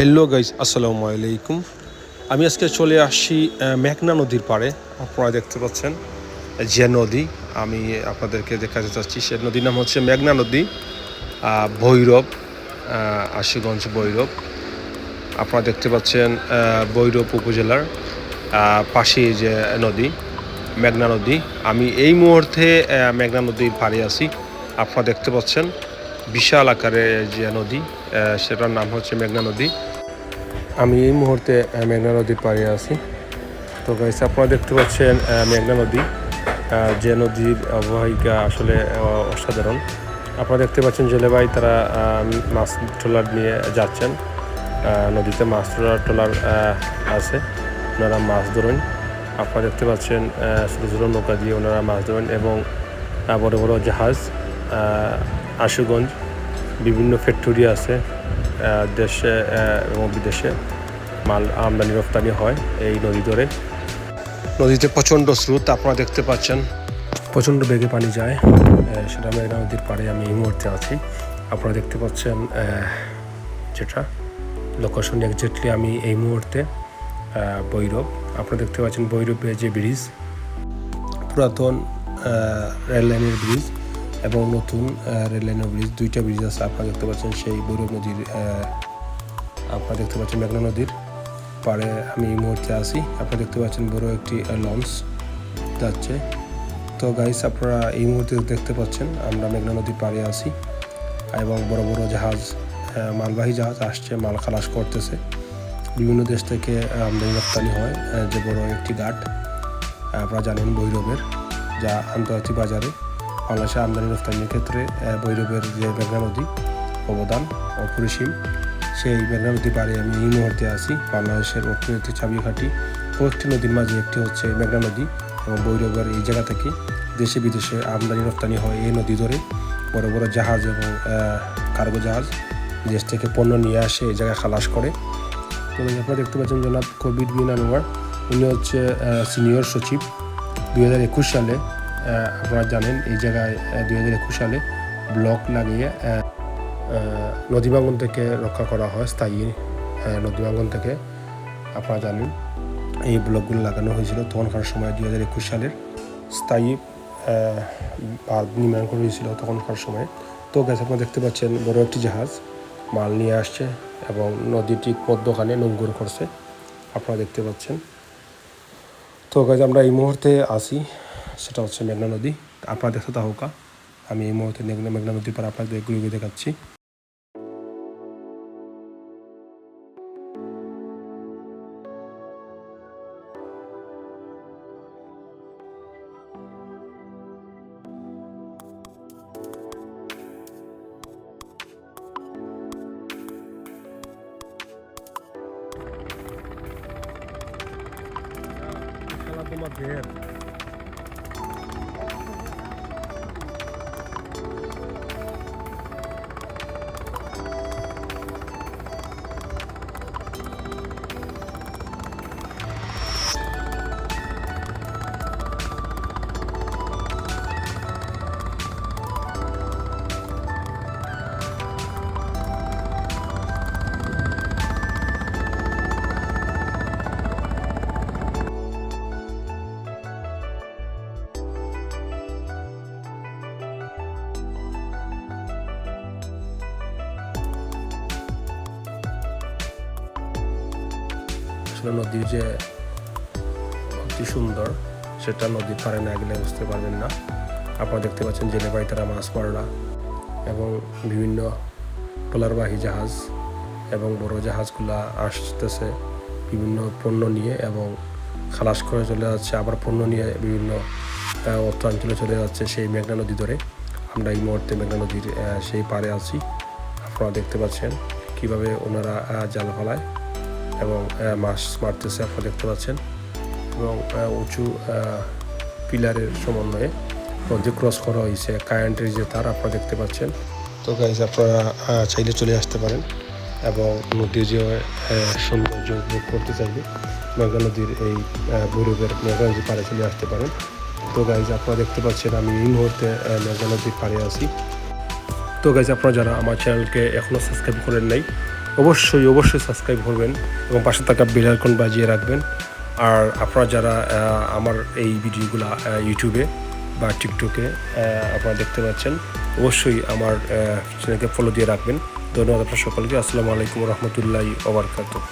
Hello guys আসসালামু আলাইকুম আমি আজকে চলে আসছি মেঘনা নদীর পাড়ে। আপনারা দেখতে পাচ্ছেন, যে নদী। আমি আপনাদেরকে দেখাতে চাচ্ছি, সে নদীর নাম হচ্ছে মেঘনা নদী। ভৈরব আশুগঞ্জ ভৈরব। আপনারা দেখতে পাচ্ছেন ভৈরব উপজেলার পাশে যে নদী, মেঘনা নদী। আমি এই মুহূর্তে মেঘনা নদীর পাড়ে আছি। আপনারা দেখতে পাচ্ছেন বিশাল আকারের যে নদী সেটার নাম হচ্ছে মেঘনা নদী। আমি এই মুহূর্তে মেঘনা নদীর পাড়ে আছি। তো গাইস আপনারা দেখতে পাচ্ছেন মেঘনা নদী। যে নদীর অববাহিকা আসলে অসাধারণ। আপনারা দেখতে পাচ্ছেন জেলে ভাই তারা মাছ ট্রলার নিয়ে যাচ্ছেন। নদীতে মাছ ট্রলার ট্রলার আছে। ওনারা মাছ ধরেন। আপনারা দেখতে পাচ্ছেন ছোটো ছোটো নৌকা দিয়ে ওনারা মাছ ধরেন এবং বড় বড় জাহাজ আশুগঞ্জ বিভিন্ন ফ্যাক্টরি আছে দেশে এবং বিদেশে মাল আমদানি রপ্তানি হয় এই নদী ধরে। নদীতে প্রচণ্ড স্রোত আপনারা দেখতে পাচ্ছেন। প্রচণ্ড বেগে পানি যায় সেটা মেঘনা নদীর পাড়ে আমি এই মুহূর্তে আছি। আপনারা দেখতে পাচ্ছেন যেটা লোকেশন একজাক্টলি আমি এই মুহূর্তে ভৈরব। আপনারা দেখতে পাচ্ছেন ভৈরবের যে ব্রিজ পুরাতন রেল লাইনের ব্রিজ। এবং নতুন রেল লাইনের ব্রিজ, দুইটা ব্রিজ আছে আপনারা দেখতে পাচ্ছেন, সেই ভৈরব নদীর আপনারা দেখতে পাচ্ছেন মেঘনা নদীর পাড়ে আমি এই মুহূর্তে আছি। আপনারা দেখতে পাচ্ছেন বড় একটি লঞ্চ যাচ্ছে। তো গাইস আপনারা এই মুহূর্তে দেখতে পাচ্ছেন, আমরা মেঘনা নদীর পাড়ে আছি এবং বড় বড় জাহাজ মালবাহী জাহাজ আসছে, মাল খালাস করতেছে। বিভিন্ন দেশ থেকে আমদানি রপ্তানি হয় যে বড় একটি ঘাট আপনারা জানেন ভৈরবের, যা আন্তর্জাতিক বাজারে বাংলাদেশের আমদানি রপ্তানির ক্ষেত্রে বৈরবের যে মেঘনা নদী অবদান অপরিসীম, সেই মেঘনা নদী পাড়ে আমি এই মুহূর্তে আছি। বাংলাদেশের অর্থনৈতিক চাবিকাঠি কয়েকটি নদীর মাঝে একটি হচ্ছে মেঘনা নদী এবং বৈরবের এই জায়গা থেকে দেশে বিদেশে আমদানি রপ্তানি হয় এই নদী ধরে। বড় বড় জাহাজ এবং কার্গো জাহাজ দেশ থেকে পণ্য নিয়ে আসে, এই জায়গায় খালাস করে। তো আপনারা দেখতে পাচ্ছেন জনাব কোভিড বিন আনোয়ার উনি হচ্ছে সিনিয়র সচিব। দুই হাজার একুশ সালে আপনারা জানেন, এই জায়গায় দুই হাজার একুশ সালে ব্লক লাগিয়ে নদী ভাঙন থেকে রক্ষা করা হয়, স্থায়ী নদী ভাঙন থেকে। আপনারা জানেন, এই ব্লকগুলো লাগানো হয়েছিল তখনকার সময় দুই হাজার একুশ সালের স্থায়ী বাঁধ নির্মাণ করা হয়েছিল তখনকার সময়। তো গ্যাস আপনারা দেখতে পাচ্ছেন, বড় একটি জাহাজ মাল নিয়ে আসছে এবং নদীটি মধ্যখানে নোঙ্গর করছে। আপনারা দেখতে পাচ্ছেন। তো গাছ আমরা এই মুহূর্তে আসি সেটা হচ্ছে মেঘনা নদী। আপনারা দেখতে তাহকা আমি এই মুহূর্তে মেঘনা নদীর পর আপনাদের ঘুরে ঘুরে দেখাচ্ছি। আসলে নদীর যে অতি সুন্দর সেটা নদীর পাড়ে না গেলে বুঝতে পারবেন না। আপনারা দেখতে পাচ্ছেন জেলে ভাই তারা মাছ মারলা এবং বিভিন্ন ট্রলারবাহী জাহাজ এবং বড় জাহাজগুলা আসতেছে বিভিন্ন পণ্য নিয়ে এবং খালাস করে চলে যাচ্ছে। আবার পণ্য নিয়ে বিভিন্ন আহ, অর্থাঞ্চলে চলে যাচ্ছে সেই মেঘনা নদী ধরে। আমরা এই মুহূর্তে মেঘনা নদীর সেই পারে আছি। আপনারা দেখতে পাচ্ছেন কীভাবে ওনারা জাল ফলায়। এবং মাছ মারতেছে আপনারা দেখতে পাচ্ছেন। এবং উঁচু পিলারের সমন্বয়ে নদী ক্রস করা হয়েছে। কারেন্টের যে তার আপনারা দেখতে পাচ্ছেন। তো গাইজ আপনারা চাইলে চলে আসতে পারেন এবং নদীর যে সৌন্দর্য উপভোগ করতে চাইলে মেঘা নদীর এই ভৈরবের মেঘা নদীর পাড়ে চলে আসতে পারেন। তো গাইজ আপনারা দেখতে পাচ্ছেন আমি এই মুহূর্তে মেঘা নদীর পাড়ে আছি। তো গাইজ আপনারা যারা আমার চ্যানেলকে এখনও সাবস্ক্রাইব করেন নাই অবশ্যই অবশ্যই সাবস্ক্রাইব করবেন এবং পাশে থাকা বেল আইকন বাজিয়ে রাখবেন। আর আপনারা যারা আমার এই ভিডিওগুলো ইউটিউবে বা টিকটকে আপনারা দেখতে পাচ্ছেন, অবশ্যই আমার চ্যানেলকে ফলো দিয়ে রাখবেন। ধন্যবাদ আপনার সকলকে। আসসালামু আলাইকুম রহমতুল্লাহ ওবরকাতুহ